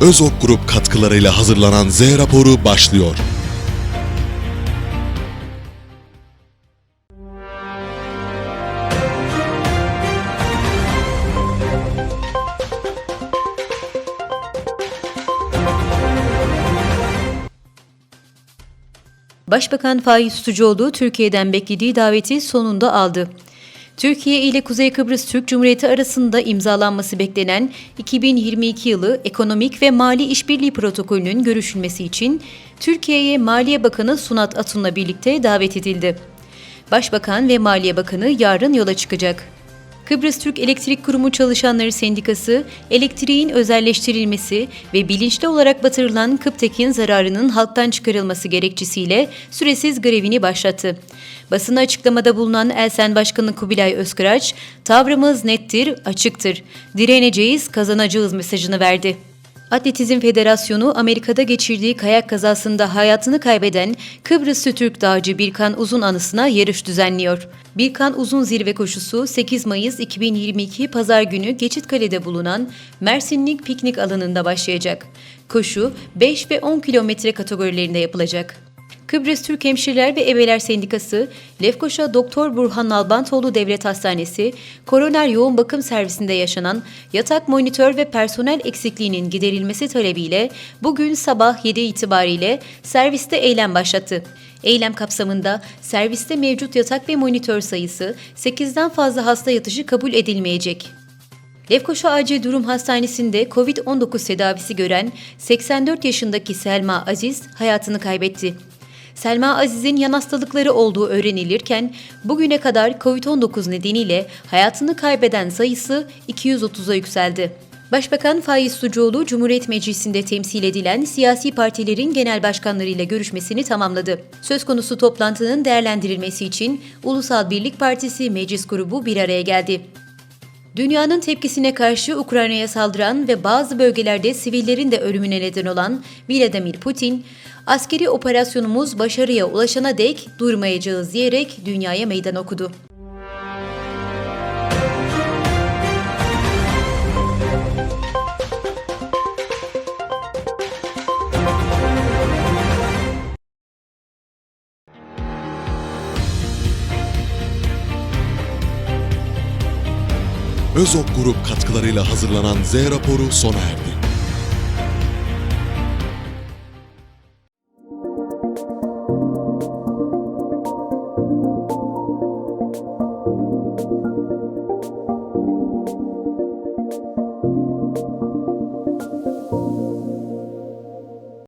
Özok Grup katkılarıyla hazırlanan Z raporu başlıyor. Başbakan Faiz Tutucuoğlu Türkiye'den beklediği daveti sonunda aldı. Türkiye ile Kuzey Kıbrıs Türk Cumhuriyeti arasında imzalanması beklenen 2022 yılı ekonomik ve mali işbirliği protokolünün görüşülmesi için Türkiye'ye Maliye Bakanı Sunat Atun'la birlikte davet edildi. Başbakan ve Maliye Bakanı yarın yola çıkacak. Kıbrıs Türk Elektrik Kurumu Çalışanları Sendikası, elektriğin özelleştirilmesi ve bilinçli olarak batırılan Kıptek'in zararının halktan çıkarılması gerekçesiyle süresiz grevini başlattı. Basına açıklamada bulunan Elsen Başkanı Kubilay Özkıraç, tavrımız nettir, açıktır, direneceğiz, kazanacağız mesajını verdi. Atletizm Federasyonu Amerika'da geçirdiği kayak kazasında hayatını kaybeden Kıbrıslı Türk dağcı Birkan Uzun anısına yarış düzenliyor. Birkan Uzun zirve koşusu 8 Mayıs 2022 Pazar günü Geçitkale'de bulunan Mersinlik piknik alanında başlayacak. Koşu 5 ve 10 kilometre kategorilerinde yapılacak. Kıbrıs Türk Hemşireler ve Ebeler Sendikası, Lefkoşa Doktor Burhan Nalbantoğlu Devlet Hastanesi, koroner yoğun bakım servisinde yaşanan yatak monitör ve personel eksikliğinin giderilmesi talebiyle bugün sabah 7 itibariyle serviste eylem başlattı. Eylem kapsamında serviste mevcut yatak ve monitör sayısı 8'den fazla hasta yatışı kabul edilmeyecek. Lefkoşa Acil Durum Hastanesi'nde COVID-19 tedavisi gören 84 yaşındaki Selma Aziz hayatını kaybetti. Selma Aziz'in yan hastalıkları olduğu öğrenilirken bugüne kadar COVID-19 nedeniyle hayatını kaybeden sayısı 230'a yükseldi. Başbakan Faiz Sucuoğlu Cumhuriyet Meclisi'nde temsil edilen siyasi partilerin genel başkanlarıyla görüşmesini tamamladı. Söz konusu toplantının değerlendirilmesi için Ulusal Birlik Partisi meclis grubu bir araya geldi. Dünyanın tepkisine karşı Ukrayna'ya saldıran ve bazı bölgelerde sivillerin de ölümüne neden olan Vladimir Putin, askeri operasyonumuz başarıya ulaşana dek durmayacağız diyerek dünyaya meydan okudu. Özok Grup katkılarıyla hazırlanan Z raporu sona erdi.